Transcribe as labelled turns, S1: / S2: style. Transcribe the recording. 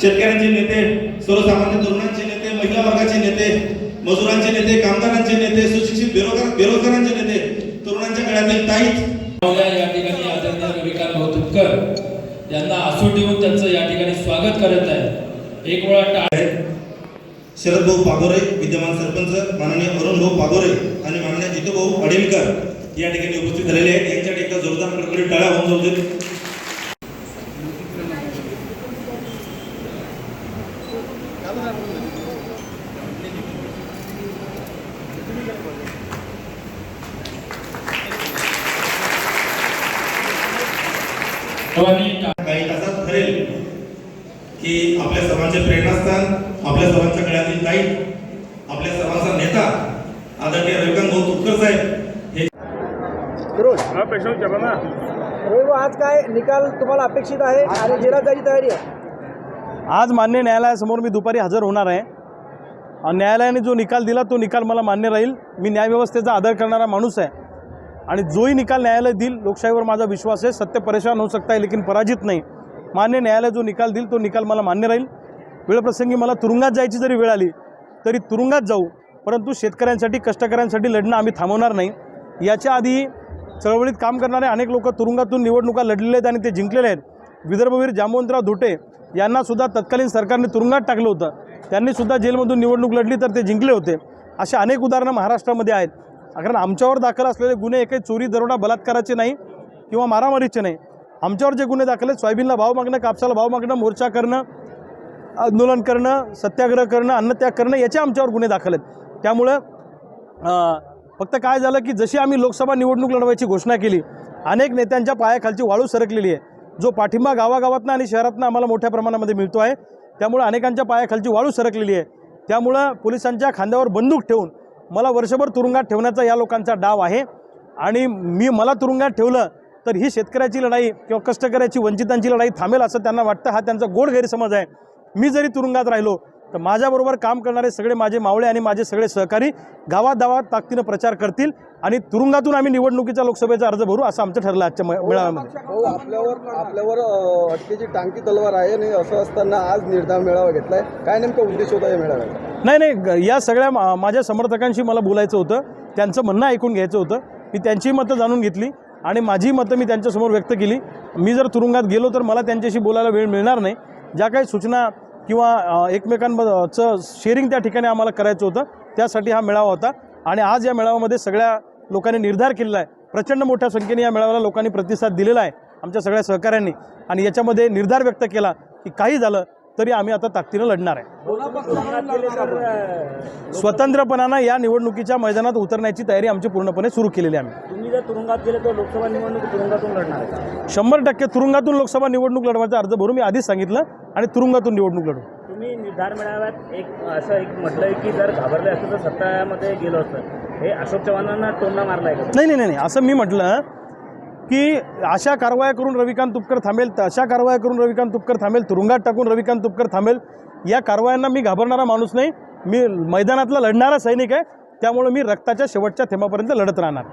S1: शेतकऱ्यांचे नेते सर्वसामान्य तरुणांचे नेते महिला वर्गाचे नेते मजुरांचे नेते कामगारांचे नेते सुशिक्षित बेरोजगार बेरोजगारांचे नेते तरुणांच्या गळ्यातील ताईत.
S2: या ठिकाणी आदरणीय रविकांत भाऊ तुपकर यांना आसूड ठेवून त्यांचं या ठिकाणी स्वागत करत आहे. एक वेळा टाळे
S1: शरद भाऊ पागोरे विद्यमान सरपंच माननीय अरुण भाऊ पागोरे आणि माननीय जितू भाऊ अडेलकर. या ठिकाणी उपस्थित झालेले आहेत. यांच्याकडे एकदा जोरदार कडकडीत टाळ्या होऊन जाऊ देत काही तासात ठरेल की आपल्या सर्वांचे प्रेरणास्थान आपल्या सर्वांच्या गळ्यातील ताईत आपल्या सर्वांचा नेता आदरणीय रविकांत भाऊ तुपकर साहेब हे
S3: रविवार आज काय निकाल तुम्हाला अपेक्षित आहे आणि जायची तयारी आहे?
S4: आज मान्य न्यायालयासमोर मी दुपारी हजर होणार आहे. आणि न्यायालयाने जो निकाल दिला तो निकाल मला मान्य राहील. मी न्यायव्यवस्थेचा आदर करणारा माणूस आहे. आणि जोही निकाल न्यायालय देईल लोकशाहीवर माझा विश्वास आहे. सत्य परेशान होऊ सकता है लेकिन पराजित नाही. मान्य न्यायालय जो निकाल देईल तो निकाल मला मान्य राहील. वेळप्रसंगी मला तुरुंगात जायची जरी वेळ आली तरी तुरुंगात जाऊ. परंतु शेतकऱ्यांसाठी कष्टकऱ्यांसाठी लढणं आम्ही थांबवणार नाही. याच्या आधी चळवळीत काम करणारे अनेक लोक तुरुंगातून निवडणुका लढलेले आहेत आणि ते जिंकलेले आहेत. विदर्भवीर जामवंतराव धुटे यांनासुद्धा तत्कालीन सरकारने तुरुंगात टाकलं होतं. त्यांनीसुद्धा जेलमधून निवडणूक लढली तर ते जिंकले होते. असे अनेक उदाहरणं महाराष्ट्रामध्ये आहेत. कारण आमच्यावर दाखल असलेले गुन्हे एकही चोरी दरोडा बलात्काराचे नाही किंवा मारामारीचे नाही. आमच्यावर जे गुन्हे दाखल आहेत सोयाबीनला भाव मागणं कापसाला भाव मागणं मोर्चा करणं आंदोलन करणं सत्याग्रह करणं अन्नत्याग करणं याचे आमच्यावर गुन्हे दाखल आहेत. त्यामुळं फक्त काय झालं की जशी आम्ही लोकसभा निवडणूक लढवायची घोषणा केली अनेक नेत्यांच्या पायाखालची वाळू सरकलेली आहे. जो पाठिंबा गावागावातनं आणि शहरातनं आम्हाला मोठ्या प्रमाणामध्ये मिळतो आहे त्यामुळं अनेकांच्या पायाखालची वाळू सरकलेली आहे. त्यामुळं पोलिसांच्या खांद्यावर बंदूक ठेवून मला वर्षभर तुरुंगात ठेवण्याचा या लोकांचा डाव आहे. आणि मी मला तुरुंगात ठेवलं तर ही शेतकऱ्याची लढाई किंवा कष्टकऱ्याची वंचितांची लढाई थांबेल असं त्यांना वाटतं हा त्यांचा गोड गैरसमज आहे. मी जरी तुरुंगात राहिलो तर माझ्याबरोबर काम करणारे सगळे माझे मावळे आणि माझे सगळे सहकारी गावात गावात ताकदीनं प्रचार करतील आणि तुरुंगातून आम्ही निवडणुकीचा लोकसभेचा अर्ज भरू असं आमचं ठरलं आजच्या मेळाव्यामध्ये.
S5: हो आपल्यावर आपल्यावर अटकेची टांगती तलवार आहे आणि असं असताना आज निर्धार मेळावा घेतलाय. काय नेमका उद्देश होता या मेळाव्याचा?
S4: नाही नाही या सगळ्या माझ्या समर्थकांशी मला बोलायचं होतं. त्यांचं म्हणणं ऐकून घ्यायचं होतं. मी त्यांचीही मतं जाणून घेतली आणि माझी मतं मी त्यांच्यासमोर व्यक्त केली. मी जर तुरुंगात गेलो तर मला त्यांच्याशी बोलायला वेळ मिळणार नाही. ज्या काही सूचना किंवा एकमेकांचं शेअरिंग त्या ठिकाणी आम्हाला करायचं होतं. त्यासाठी हा मेळावा होता. आणि आज या मेळाव्यामध्ये सगळ्या लोकांनी निर्धार केलेला आहे. प्रचंड मोठ्या संख्येने या मेळाव्याला लोकांनी प्रतिसाद दिलेला आहे आमच्या सगळ्या सहकाऱ्यांनी. आणि याच्यामध्ये निर्धार व्यक्त केला की काही झालं तरी आम्ही आता ताकदीनं लढणार आहे. स्वतंत्रपणानं या निवडणुकीच्या मैदानात उतरण्याची तयारी आमची पूर्णपणे सुरू केलेली आहे आम्ही.
S3: तुम्ही जर तुरुंगात गेले तर लोकसभा निवडणूक तुरुंगातून लढणार आहे
S4: शंभर टक्के तुरुंगातून लोकसभा निवडणूक लढवायचा अर्ज भरू मी आधीच सांगितलं आणि तुरुंगातून निवडणूक लढू.
S3: तुम्ही निर्धार मेळाव्यात. एक असं एक म्हटलंय की जर घाबरले असतं तर सत्तामध्ये गेलो असतं. हे अशोक चव्हाणांना टोमणा मारलाय
S4: नाही नाही नाही. असं मी म्हटलं की अशा कारवाया करून रविकांत तुपकर थांबेल अशा कारवाया करून रविकांत तुपकर थांबेल तुरुंगात टाकून रविकांत तुपकर थांबेल या कारवायांना मी घाबरणारा माणूस नाही. मी मैदानातला लढणारा सैनिक आहे. त्यामुळे मी रक्ताच्या शेवटच्या थेंबापर्यंत लढत राहणार.